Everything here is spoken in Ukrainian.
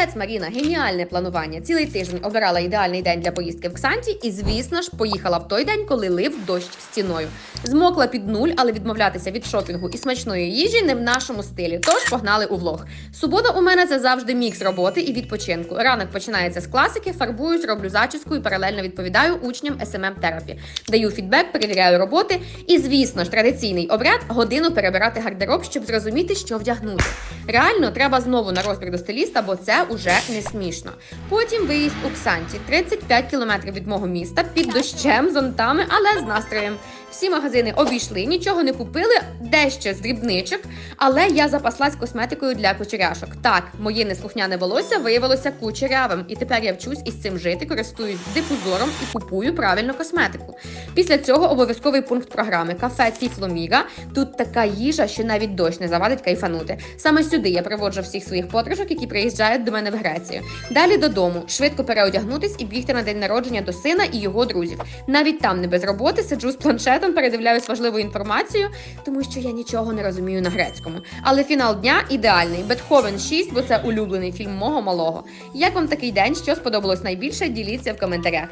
Молодець, Маріна, геніальне планування. Цілий тиждень обирала ідеальний день для поїздки в Ксанті, і звісно ж поїхала в той день, коли лив дощ стіною. Змокла під нуль, але відмовлятися від шопінгу і смачної їжі не в нашому стилі. Тож погнали у влог. Субота у мене це завжди мікс роботи і відпочинку. Ранок починається з класики, фарбуюсь, роблю зачіску і паралельно відповідаю учням smm терапі Даю фідбек, перевіряю роботи. І, звісно ж, традиційний обряд годину перебирати гардероб, щоб зрозуміти, що вдягнути. Реально, треба знову на розбір до стиліста, бо це уже не смішно. Потім виїзд у Ксанті, 35 кілометрів від мого міста, під дощем, зонтами, але з настроєм. Всі магазини обійшли, нічого не купили, дещо з дрібничок, але я запаслась косметикою для кучеряшок. Так, моє неслухняне волосся виявилося кучерявим, і тепер я вчусь із цим жити, користуюсь дифузором і купую правильно косметику. Після цього обов'язковий пункт програми кафе Тіфломіга. Тут така їжа, що навіть дощ не завадить кайфанути. Саме сюди я приводжу всіх своїх подружок, які приїжджають до мене в Грецію. Далі додому, швидко переодягнутись і бігти на день народження до сина і його друзів. Навіть там не без роботи сиджу з планшетом, передивляюсь важливу інформацію, тому що я нічого не розумію на грецькому. Але фінал дня ідеальний. Бетховен 6, бо це улюблений фільм мого малого. Як вам такий день? Що сподобалось найбільше? Діліться в коментарях.